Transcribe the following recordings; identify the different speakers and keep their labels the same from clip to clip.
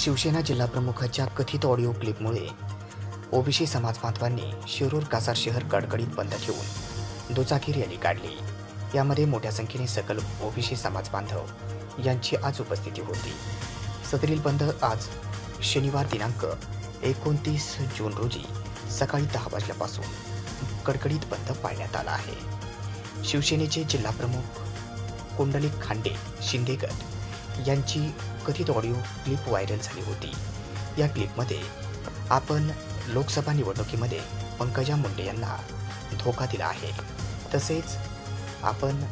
Speaker 1: शिवसेना जिल्हाप्रमुखाच्या कथित audio क्लिपमुळे OBC समाज बांधवांनी शिरूर कासार शहर कडकडीत बंद ठेवून दुचाकी रॅली काढली. यामध्ये मोठ्या संख्येने सकल ओबीसी समाज बांधव यांची आज उपस्थिती होती. सदरील बंद आज शनिवार दिनांक एकोणतीस जून रोजी सकाळी दहा वाजल्यापासून कडकडीत बंद पाळण्यात आला आहे. शिवसेनेचे जिल्हाप्रमुख कुंडलिक खांडे शिंदेगड यांची कथित ऑडिओ क्लिप व्हायरल झाली होती. या क्लिपमध्ये आपण लोकसभा निवडणुकीमध्ये पंकजा मुंडे यांना धोका दिला आहे. तसेच आपण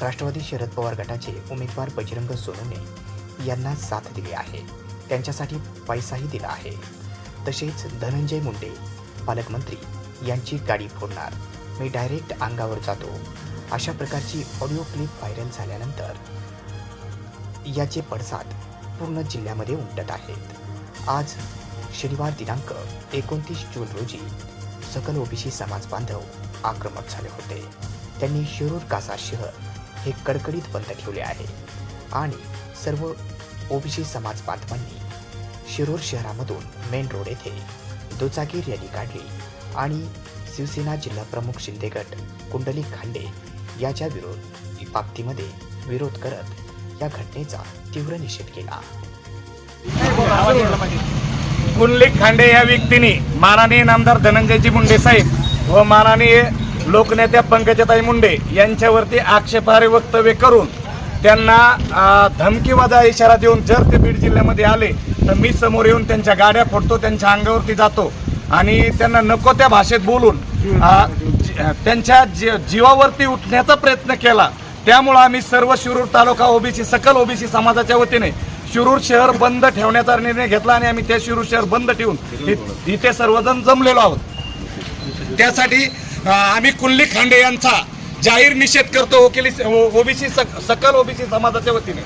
Speaker 1: राष्ट्रवादी शरद पवार गटाचे उमेदवार बजरंग सोनवणे यांना साथ दिली आहे. त्यांच्यासाठी पैसाही दिला आहे. तसेच धनंजय मुंडे पालकमंत्री यांची गाडी फोडणार. मी डायरेक्ट अंगावर जातो. अशा प्रकारची ऑडिओ क्लिप व्हायरल झाल्यानंतर याचे पडसाद पूर्ण जिल्ह्यामध्ये उमटत आहेत. आज शनिवार दिनांक एकोणतीस जून रोजी सकल ओबीसी समाज बांधव आक्रमक झाले होते. त्यांनी शिरूर कासार शहर हे कडकडीत बंद ठेवले आहे आणि सर्व ओबीसी समाज बांधवांनी शिरूर शहरामधून मेन रोड येथे दुचाकी रॅली काढली आणि शिवसेना जिल्हा प्रमुख शिंदेगट कुंडलिक खांडे याच्या विरोध बाबतीमध्ये विरोध करत या घटनेचा तीव्र निषेध केला.
Speaker 2: कुंडलिक खांडे या व्यक्तीने माननीय नामदार धनंजयजी मुंडे साहेब व माननीय लोकनेत्या पंकजाताई मुंडे यांच्यावरती आक्षेपार्ह वक्तव्य करून त्यांना धमकीवादा धमकीवाजा इशारा देऊन जर ते बीड जिल्ह्यामध्ये आले तर मी समोर येऊन त्यांच्या गाड्या फोडतो त्यांच्या अंगावरती जातो आणि त्यांना नको त्या भाषेत बोलून त्यांच्या जी- जीवावरती उठण्याचा प्रयत्न केला. त्यामुळं आम्ही सर्व शिरूर तालुका ओबीसी सकल ओबीसी समाजाच्या वतीने शिरूर शहर बंद ठेवण्याचा निर्णय घेतला आणि आम्ही ते शिरूर शहर बंद ठेवून इ- इथे सर्वजण जमलेलो आहोत. त्यासाठी अ, आम्ही कुल्ली खांडे यांचा जाहीर निषेध करतो ओकेली ओबीसी सकल ओबीसी समाजाच्या वतीने.